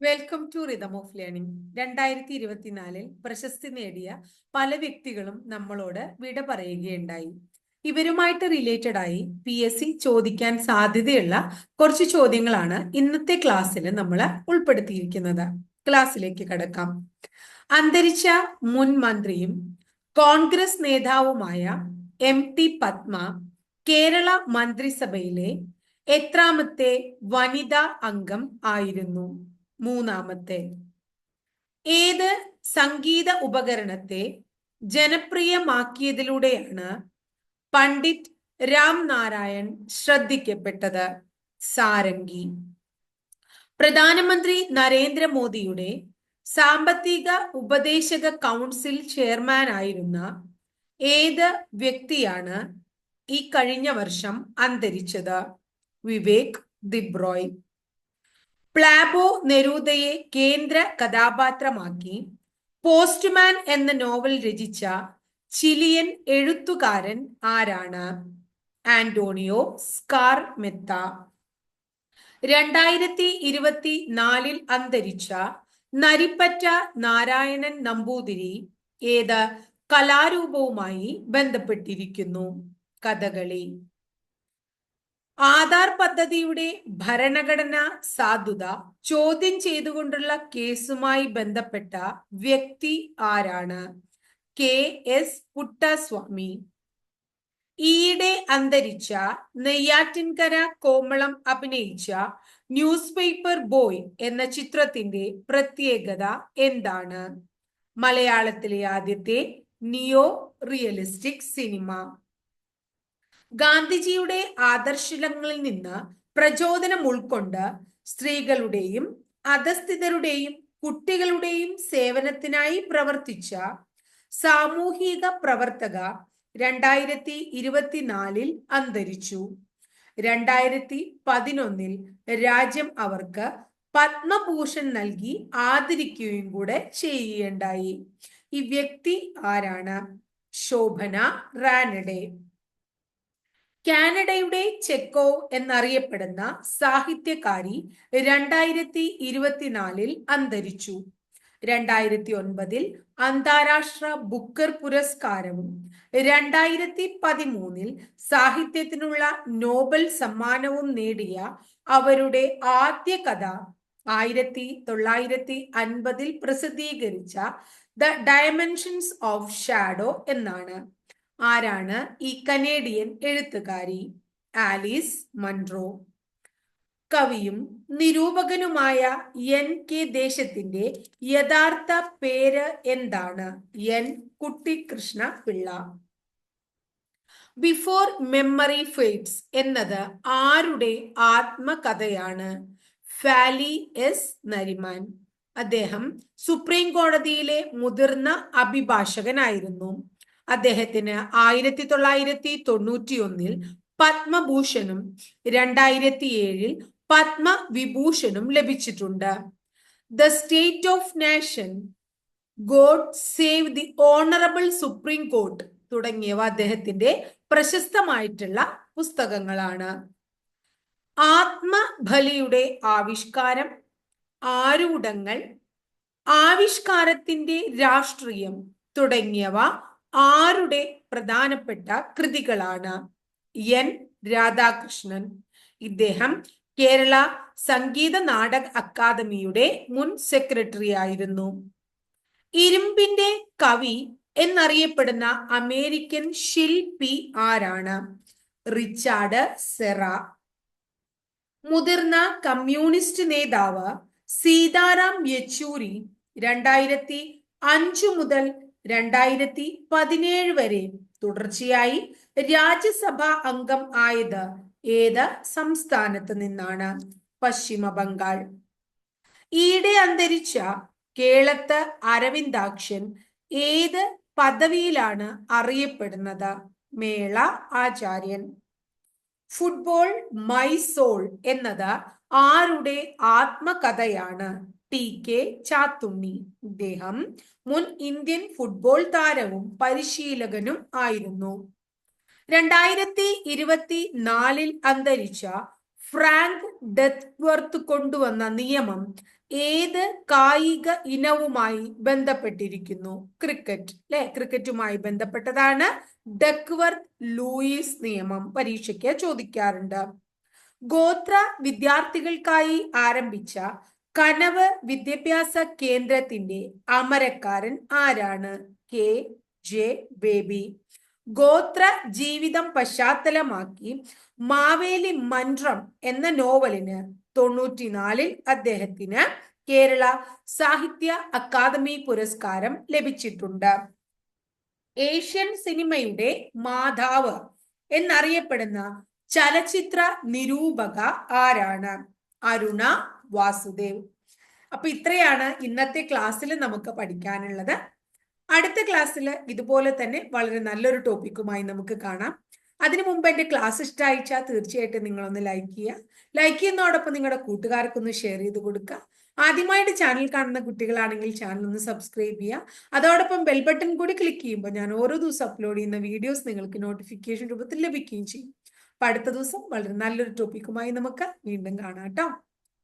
Welcome to rhythm of learning രണ്ടായിരത്തി ഇരുപത്തിനാലിൽ പ്രശസ്തി നേടിയ പല വ്യക്തികളും നമ്മളോട് വിട പറയുകയുണ്ടായി. ഇവരുമായിട്ട് റിലേറ്റഡ് ആയി പി എസ് സി ചോദിക്കാൻ സാധ്യതയുള്ള കുറച്ച് ചോദ്യങ്ങളാണ് ഇന്നത്തെ ക്ലാസ്സിൽ നമ്മൾ ഉൾപ്പെടുത്തിയിരിക്കുന്നത്. ക്ലാസ്സിലേക്ക് കടക്കാം. അന്തരിച്ച മുൻ മന്ത്രിയും കോൺഗ്രസ് നേതാവുമായ എം ടി പത്മ കേരള മന്ത്രിസഭയിലെ എത്രാമത്തെ വനിതാ അംഗം ആയിരുന്നു. മൂന്നാമത്തെ. ഏത് സംഗീത ഉപകരണത്തെ ജനപ്രിയമാക്കിയതിലൂടെയാണ് പണ്ഡിറ്റ് രാം നാരായൺ ശ്രദ്ധിക്കപ്പെട്ടത്? സാരംഗി. പ്രധാനമന്ത്രി നരേന്ദ്രമോദിയുടെ സാമ്പത്തിക ഉപദേശക കൗൺസിൽ ചെയർമാൻ ആയിരുന്ന ഏത് വ്യക്തിയാണ് ഈ കഴിഞ്ഞ വർഷം അന്തരിച്ചത്? വിവേക് ദിബ്രോയ്. പ്ലാബോ നെരൂദയെ കേന്ദ്ര കഥാപാത്രമാക്കി. പോസ്റ്റ്മാൻ എന്ന നോവൽ രചിച്ച ചിലിയൻ എഴുത്തുകാരൻ ആരാണ്? ആന്റോണിയോ സ്കാർ മെത്ത. രണ്ടായിരത്തി ഇരുപത്തി നാലിൽ അന്തരിച്ച നരിപ്പറ്റ നാരായണൻ നമ്പൂതിരി ഏത് കലാരൂപവുമായി ബന്ധപ്പെട്ടിരിക്കുന്നു? കഥകളി. ആധാർ പദ്ധതിയുടെ ഭരണഘടന സാധുത ചോദ്യം ചെയ്തുകൊണ്ടുള്ള കേസുമായി ബന്ധപ്പെട്ട വ്യക്തി ആരാണ്? K S Puttaswamy. ഈയിടെ അന്തരിച്ച നെയ്യാറ്റിൻകര കോമളം അഭിനയിച്ച ന്യൂസ് പേപ്പർ ബോയ് എന്ന ചിത്രത്തിന്റെ പ്രത്യേകത എന്താണ്? മലയാളത്തിലെ ആദ്യത്തെ നിയോ റിയലിസ്റ്റിക് സിനിമ. ഗാന്ധിജിയുടെ ആദർശങ്ങളിൽ നിന്ന് പ്രചോദനം ഉൾക്കൊണ്ട് സ്ത്രീകളുടെയും അധസ്ഥിതരുടെയും കുട്ടികളുടെയും സേവനത്തിനായി പ്രവർത്തിച്ച സാമൂഹിക പ്രവർത്തക രണ്ടായിരത്തി ഇരുപത്തിനാലിൽ അന്തരിച്ചു. രണ്ടായിരത്തി പതിനൊന്നിൽ രാജ്യം അവർക്ക് പത്മഭൂഷൺ നൽകി ആദരിക്കുകയും കൂടെ ചെയ്യുകയുണ്ടായി. ഈ വ്യക്തി ആരാണ്? ശോഭന റാനഡെ. കാനഡയുടെ ചെക്കോ എന്നറിയപ്പെടുന്ന സാഹിത്യകാരി രണ്ടായിരത്തി ഇരുപത്തിനാലിൽ അന്തരിച്ചു. രണ്ടായിരത്തി ഒൻപതിൽ അന്താരാഷ്ട്ര ബുക്കർ പുരസ്കാരവും രണ്ടായിരത്തി പതിമൂന്നിൽ സാഹിത്യത്തിനുള്ള നോബൽ സമ്മാനവും നേടിയ അവരുടെ ആദ്യ കഥ ആയിരത്തി തൊള്ളായിരത്തി അൻപതിൽ പ്രസിദ്ധീകരിച്ച ദ ഡയമെൻഷൻസ് ഓഫ് ഷാഡോ എന്നാണ്. ആരാണ് ഈ കനേഡിയൻ എഴുത്തുകാരി? ആലീസ് മൺട്രോ കവിയും നിരൂപകനുമായ എൻ കെ ദേശത്തിന്റെ യഥാർത്ഥ പേര് എന്താണ്? N Kuttikrishna Pillai before memory fades എന്നത് ആരുടെ ആത്മകഥയാണ്? ഫാലി എസ് നരിമാൻ. അദ്ദേഹം സുപ്രീം കോടതിയിലെ മുതിർന്ന അഭിഭാഷകനായിരുന്നു. അദ്ദേഹത്തിന് ആയിരത്തി തൊള്ളായിരത്തി തൊണ്ണൂറ്റി ഒന്നിൽ പത്മഭൂഷണും രണ്ടായിരത്തി ഏഴിൽ പത്മവിഭൂഷണും ലഭിച്ചിട്ടുണ്ട്. The state of nation god save the honourable supreme court തുടങ്ങിയവ അദ്ദേഹത്തിന്റെ പ്രശസ്തമായിട്ടുള്ള പുസ്തകങ്ങളാണ്. ആത്മബലിയുടെ ആവിഷ്കാരം ആരൂഢങ്ങൾ ആവിഷ്കാരത്തിന്റെ രാഷ്ട്രീയം തുടങ്ങിയവ ആരുടെ പ്രധാനപ്പെട്ട കൃതികളാണ്? എൻ. രാധാകൃഷ്ണൻ. ഇദ്ദേഹം കേരള സംഗീത നാടക അക്കാദമിയുടെ മുൻ സെക്രട്ടറി ആയിരുന്നു. ഇരുമ്പിന്റെ കവി എന്നറിയപ്പെടുന്ന അമേരിക്കൻ ശില്പി ആരാണ്? Richard Serra. മുതിർന്ന കമ്മ്യൂണിസ്റ്റ് നേതാവ് സീതാറാം യെച്ചൂരി രണ്ടായിരത്തി അഞ്ചു മുതൽ രണ്ടായിരത്തി പതിനേഴ് വരെ തുടർച്ചയായി രാജ്യസഭാ അംഗം ആയത് ഏത് സംസ്ഥാനത്ത് നിന്നാണ്? പശ്ചിമ ബംഗാൾ. ഈയിടെ അന്തരിച്ച കേളത്ത് അരവിന്ദാക്ഷൻ ഏത് പദവിയിലാണ് അറിയപ്പെടുന്നത്? മേള ആചാര്യൻ. ഫുട്ബോൾ മൈസോൾ എന്നത് ആരുടെ ആത്മകഥയാണ്? T K Chathunni. ഇദ്ദേഹം മുൻ ഇന്ത്യൻ ഫുട്ബോൾ താരവും പരിശീലകനും ആയിരുന്നു. രണ്ടായിരത്തി ഇരുപത്തി നാലിൽ അന്തരിച്ച ഫ്രാങ്ക് ഡെത്ത്വർത്ത് കൊണ്ടുവന്ന നിയമം ഏത് കായിക ഇനവുമായി ബന്ധപ്പെട്ടിരിക്കുന്നു? ക്രിക്കറ്റ് അല്ലെ ക്രിക്കറ്റുമായി ബന്ധപ്പെട്ടതാണ് ഡെക്വർത്ത് ലൂയിസ് നിയമം പരീക്ഷയ്ക്ക് ചോദിക്കാറുണ്ട്. ഗോത്ര വിദ്യാർത്ഥികൾക്കായി ആരംഭിച്ച കനവ് വിദ്യാഭ്യാസ കേന്ദ്രത്തിന്റെ അമരക്കാരൻ ആരാണ്? കെ. ജെ. ബേബി. ഗോത്ര ജീവിതം പശ്ചാത്തലമാക്കി മാവേലി മന്ത്രം എന്ന നോവലിന് തൊണ്ണൂറ്റിനാലിൽ അദ്ദേഹത്തിന് കേരള സാഹിത്യ അക്കാദമി പുരസ്കാരം ലഭിച്ചിട്ടുണ്ട്. ഏഷ്യൻ സിനിമയുടെ മാതാവ് എന്നറിയപ്പെടുന്ന ചലച്ചിത്ര നിരൂപക ആരാണ്? അരുണ വാസുദേവ്. അപ്പൊ ഇത്രയാണ് ഇന്നത്തെ ക്ലാസ്സിൽ നമുക്ക് പഠിക്കാനുള്ളത്. അടുത്ത ക്ലാസ്സിൽ ഇതുപോലെ തന്നെ വളരെ നല്ലൊരു ടോപ്പിക്കുമായി നമുക്ക് കാണാം. അതിനു മുമ്പ് എന്റെ ക്ലാസ് ഇഷ്ടമായിച്ചാൽ തീർച്ചയായിട്ടും നിങ്ങളൊന്ന് ലൈക്ക് ചെയ്യുക. ലൈക്ക് ചെയ്യുന്നതോടൊപ്പം നിങ്ങളുടെ കൂട്ടുകാർക്കൊന്ന് ഷെയർ ചെയ്ത് കൊടുക്കുക. ആദ്യമായിട്ട് ചാനൽ കാണുന്ന കുട്ടികളാണെങ്കിൽ ചാനൽ ഒന്ന് സബ്സ്ക്രൈബ് ചെയ്യുക. അതോടൊപ്പം ബെൽ ബട്ടൺ കൂടി ക്ലിക്ക് ചെയ്യുമ്പോൾ ഞാൻ ഓരോ ദിവസം അപ്ലോഡ് ചെയ്യുന്ന വീഡിയോസ് നിങ്ങൾക്ക് നോട്ടിഫിക്കേഷൻ രൂപത്തിൽ ലഭിക്കുകയും ചെയ്യും. അപ്പൊ അടുത്ത ദിവസം വളരെ നല്ലൊരു ടോപ്പിക്കുമായി നമുക്ക് വീണ്ടും കാണാം കേട്ടോ.